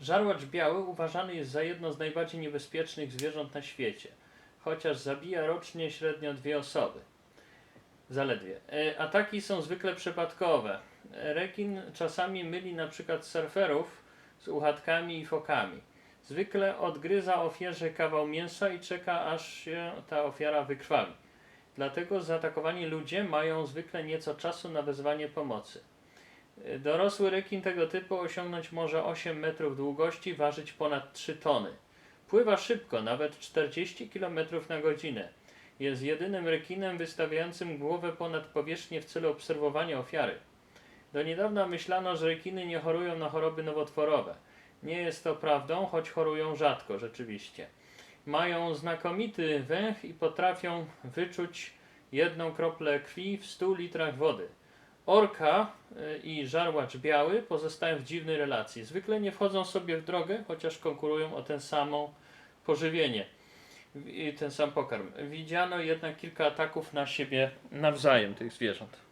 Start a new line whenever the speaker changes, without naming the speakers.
Żarłacz biały uważany jest za jedno z najbardziej niebezpiecznych zwierząt na świecie, chociaż zabija rocznie średnio dwie osoby. Zaledwie. E, Ataki są zwykle przypadkowe. E, Rekin czasami myli na przykład surferów z uchatkami i fokami. Zwykle odgryza ofierze kawał mięsa i czeka aż się ta ofiara wykrwawi. Dlatego zaatakowani ludzie mają zwykle nieco czasu na wezwanie pomocy. Dorosły rekin tego typu osiągnąć może 8 metrów długości, ważyć ponad 3 tony. Pływa szybko, nawet 40 km na godzinę. Jest jedynym rekinem wystawiającym głowę ponad powierzchnię w celu obserwowania ofiary. Do niedawna myślano, że rekiny nie chorują na choroby nowotworowe. Nie jest to prawdą, choć chorują rzadko rzeczywiście. Mają znakomity węch i potrafią wyczuć jedną kroplę krwi w 100 litrach wody. Orka y, i żarłacz biały pozostają w dziwnej relacji. Zwykle nie wchodzą sobie w drogę, chociaż konkurują o tę samą pożywienie i ten sam pokarm. Widziano jednak kilka ataków na siebie nawzajem tych zwierząt.